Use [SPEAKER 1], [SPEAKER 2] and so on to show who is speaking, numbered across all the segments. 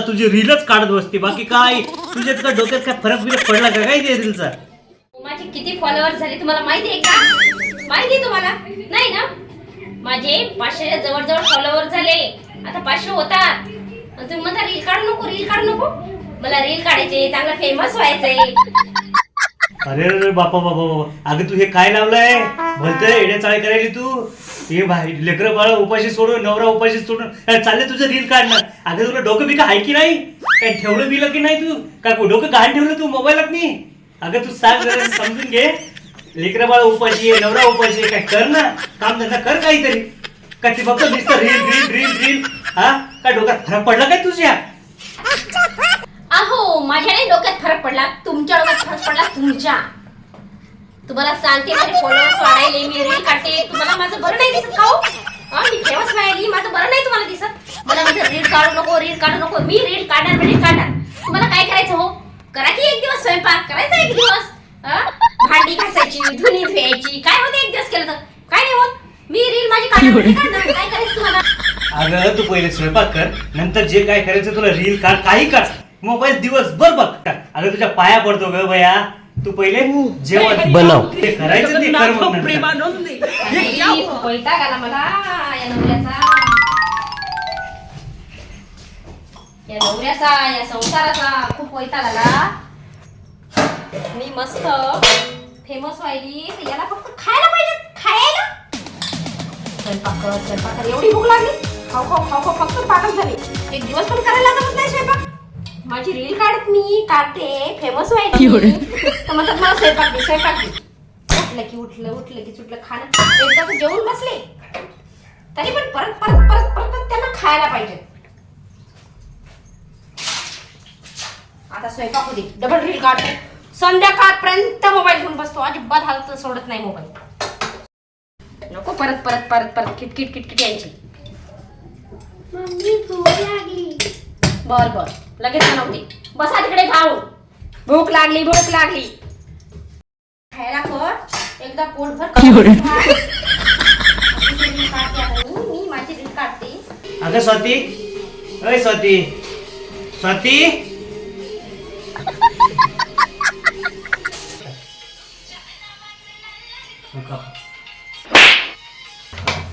[SPEAKER 1] तुझी रीलच काढत बसते. बाकी काय? तुझ्या तुझ्या डोक्यात काय फरक बिरक पडला का? काय ते रीलचा?
[SPEAKER 2] माझे किती फॉलोअर झाले तुम्हाला माहिती आहे का? माहिती आहे तुम्हाला? नाही ना? माझे पाचशे जवळजवळ फॉलोअर झाले. आता पाचशे होतात. आणि तुम्ही म्हणता रील काढू नको रील काढू नको. मला रील काढायचे चांगला फेमस व्हायचंय.
[SPEAKER 1] अरे अरे बापा बापा बापा. अगं तू हे काय लावलंय? भलतंय येण्या चाळे करायली तू. हे भाई लेकरं बाळ उपाशी सोडून नवरा उपाशी सोडून. अरे चाललंय तुझं रील काढणं. अगं तुला डोकं बी आहे की नाही? काय ठेवलं बिलं की नाही तू? काय डोकं घाण ठेवलं तू मोबाईलात मी अगं तू सांग जरा समजून घे. लेकरं बाळ उपाशी आहे नवरा उपाशी आहे काय कर ना. काम धंदा कर काहीतरी. काय ते फक्त दिसतं रील रील रील रील. हा? काय डोक्यात फरक पडला काय तुझ्या?
[SPEAKER 2] अहो माझ्या नाही डोक्यात फरक पडला. तुमच्या डोक्यात फरक पडला तुमच्या. तुम्हाला सांगते माझे फॉलोअर्स वाढायले मी रील काढते. तुम्हाला माझं बरं नाही दिसत का हो? मी फेमस व्हायली माझं बरं नाही तुम्हाला दिसत. मला माझं रील काढू नको रील काढू नको. मी रील काढणार रील काढणार. तुम्हाला काय करायचं हो? करा की एक दिवस स्वयंपाक. करायचा एक दिवस. भांडी घासायची धुणी धुवायची. काय होते एक दिवस केलं तर? काय नाही होत. मी रील माझी काढणार काय करायचं तुम्हाला?
[SPEAKER 1] अगं तू पहिले स्वयंपाक कर. नंतर जे काय करायचं तुला रील काढ काही काढ. मोबाईल दिवसभर बघ. अगं तुझ्या पाया पडतो ग बया तू पहिले जेवण
[SPEAKER 3] बनव.
[SPEAKER 1] ते करायचं ते कर मग नंतर.
[SPEAKER 4] प्रेमानंदी
[SPEAKER 2] नाही, वैताग आला मला? या नवऱ्याचा. या नवऱ्याचा या संसाराचा. खूप वैताग आला. मी मस्त फेमस व्हायली. तर याला फक्त खायला पाहिजे. खायला. स्वयंपाक कर स्वयंपाक कर. एवढी भूक लागली. खाऊ खाऊ खाऊ खाऊ फक्त पाकच झाली. एक दिवस पण करायला जमत नाही स्वयंपाक. माझी रील काढत मी काढते. फेमस व्हायची तर म्हणतात मला स्वयंपाक दे स्वयंपाक दे. उठलं की उठलं उठलं की सुटलं खाणं. एकदा जेवून बसले. तरी पण परत परत परत परत परत त्यांना खायला पाहिजे. आता स्वयंपाक होते डबल रील काढतो. संध्याकाळपर्यंत मोबाईल घेऊन बसतो. अजिबात हालत सोडत नाही मोबाईल नको परत परत परत परत किटकिट किटकिट यांची बर बर. लगेच बनवते. बसा तिकडे खाऊन भूक लागली भूक लागली. खायला कर. एकदा पोटभर मी, माझी रील काढते.
[SPEAKER 1] अगं स्वाती. अय स्वाती. स्वाती.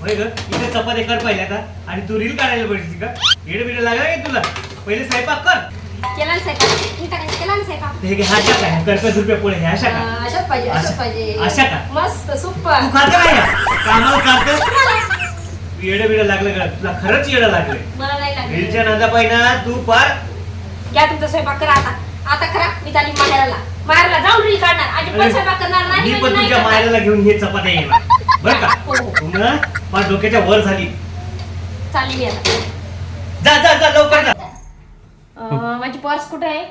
[SPEAKER 1] होय ग इथे चपाती कर पहिले आता. आणि तू रील काढायला पाहिजे का येड बिड लागला काय तुला. पहिले स्वयंपाक कर.
[SPEAKER 2] केला ना स्वयंपाक. मी टाकायचं केला ना स्वयंपाक.
[SPEAKER 1] हे घे, रुपये अशा का
[SPEAKER 2] अं, अशाच पाहिजे अशाच
[SPEAKER 1] अशा-
[SPEAKER 2] पाहिजे.
[SPEAKER 1] अशा का?
[SPEAKER 2] मस्त सुपर.
[SPEAKER 1] तू खात काय कामाला खात? येडं बिड लागलं का? तुला खरंच येडं लागलं
[SPEAKER 2] मला नाही लागली.
[SPEAKER 1] नादा तू फार
[SPEAKER 2] घ्या तुमचा स्वयंपाक करा आता. आता करा मी चालली माहेराला. माहेराला जाऊन रील काढणार. अजिबात स्वयंपाक करणार नाही
[SPEAKER 1] मी
[SPEAKER 2] म्हणजे
[SPEAKER 1] पण
[SPEAKER 2] नाही
[SPEAKER 1] तुझ्या
[SPEAKER 2] करणार.
[SPEAKER 1] मायला घेऊन हे चपात्या येणार बर का?
[SPEAKER 2] हो, हो.
[SPEAKER 1] पुन्हा माझ्या डोक्याच्या वर झाली.
[SPEAKER 2] चालली मी आता
[SPEAKER 1] जा जा जा लवकर जा.
[SPEAKER 2] अं, माझी पर्स कुठे आहे?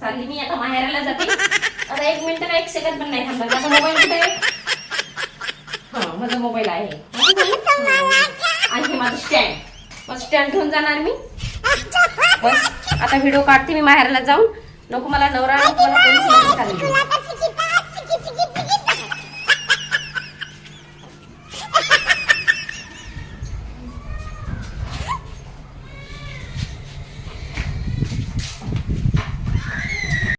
[SPEAKER 2] चालली मी आता माहेराला जाते. आता एक मिनिट का एक सेकंड पण नाही थांबणार माझा मोबाईल कुठे आहे? हा माझा मोबाईल आहे. आणखी आणि हे माझं स्टँड मग स्टँड घेऊन जाणार मी. बस आता व्हिडिओ काढते मी माहेरला जाऊन. नको मला नवरा नको मला कोणीच नाही चालेल